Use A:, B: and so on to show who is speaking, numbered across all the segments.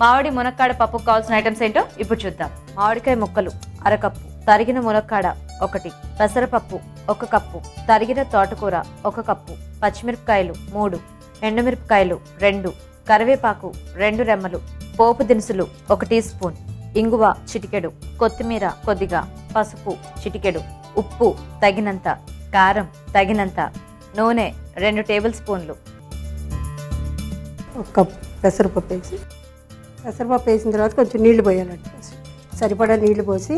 A: మామిడి మునక్కాడ పప్పు కావాల్సిన ఐటమ్స్ ఏంటో ఇప్పుడు చూద్దాం. మామిడికాయ ముక్కలు అరకప్పు తరిగిన మునక్కాడ ఒకటి పెసరపప్పు ఒక కప్పు తరిగిన తోటకూర ఒక కప్పు పచ్చిమిరపకాయలు మూడు ఎండుమిరపకాయలు రెండు కరివేపాకు రెండు రెమ్మలు పోపు దినుసులు ఒక టీ స్పూన్ ఇంగువ చిటికెడు కొత్తిమీర కొద్దిగా పసుపు చిటికెడు ఉప్పు తగినంత కారం తగినంత నూనె రెండు టేబుల్ స్పూన్లు.
B: ఒక కప్పు పెసరపప్పు వేసి. పెసరపప్పు వేసిన తర్వాత కొంచెం నీళ్ళు పోయాలండి. సరిపడా నీళ్ళు పోసి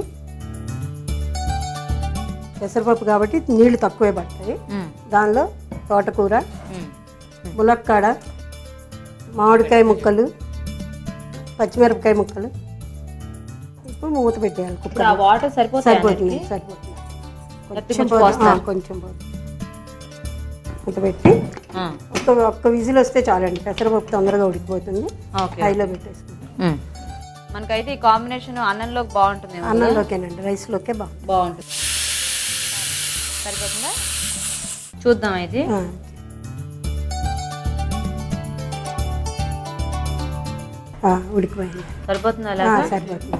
B: పెసరపప్పు కాబట్టి నీళ్ళు తక్కువే పడతాయి. దానిలో తోటకూర. ములక్కాడ మామిడికాయ ముక్కలు పచ్చిమిరపకాయ ముక్కలు. ఇప్పుడు మూత పెట్టేయాలి
A: వాటర్
B: సరిపోతుంది సరిపోతుంది. కొంచెం
A: కొంచెం
B: మూత పెట్టి ఒక్క ఒక్క విజిల్ వస్తే చాలండి. పెసరపప్పు తొందరగా ఉడికిపోతుంది. హైలో పెట్టేసుకుంటాం
A: మనకైతే ఈ కాంబినేషన్ అన్నంలోకి బాగుంటుంది
B: అన్నంలోకేనండి. రైస్లోకే బాగుంటుంది
A: బాగుంటుంది. సరిపోతుందా? చూద్దాం అయితే.
B: ఉడికిపోయింది.
A: సరిపోతుందా
B: సరిపోతుంది.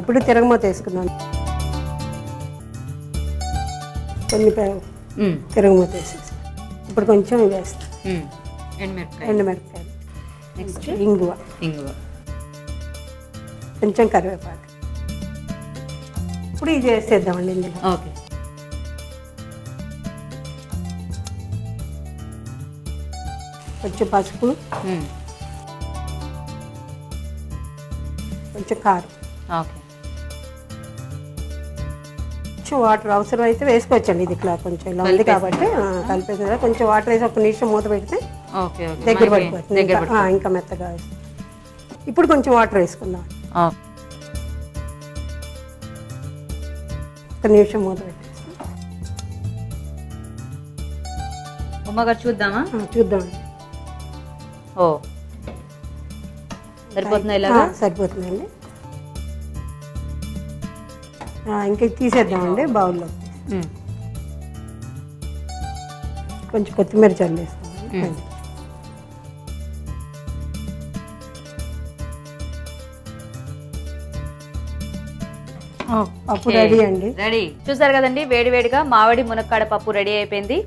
B: ఇప్పుడు తిరగమూత వేసుకుందాం కొన్ని. తిరగమూత వేసేసి ఇప్పుడు కొంచెం ఇవి వేస్తాం.
A: మ్మ్. ఎండుమిరపకాయ.
B: ఎండుమిరపకాయలు
A: నెక్స్ట్?
B: ఇంగువ.
A: ఇంగువ.
B: కొంచెం కరివేపాకు. ఇప్పుడు ఇది వేసేద్దామండి ఇందులో.
A: ఓకే.
B: కొంచెం పసుపు. కొంచెం కారం.
A: ఓకే.
B: కొంచెం వాటర్ అవసరం అయితే వేసుకోవచ్చండి ఇది ఇట్లా కొంచెం ఇలా ఉంది కాబట్టి కలిపేసిన తర్వాత కొంచెం వాటర్ వేసి ఒక నిమిషం మూత పెడితే దగ్గర పడిపోతుంది. ఇంకా మెత్తగా. ఇప్పుడు కొంచెం వాటర్ వేసుకుందాం. ఒక నిమిషం మూత
A: ఉమ్మగారు చూద్దామా?
B: చూద్దాం.
A: ఓ. సరిపోతుందా
B: సరిపోతుందండి. ఇంకా తీసేద్దామండి బౌల్లో. కొంచెం కొత్తిమీర చల్లేస్తామండి
A: మ్మ్.
B: పప్పు రెడీ అండి.
A: రెడీ. చూసారు కదండి వేడి వేడిగా మామిడి మునక్కాడ పప్పు రెడీ అయిపోయింది.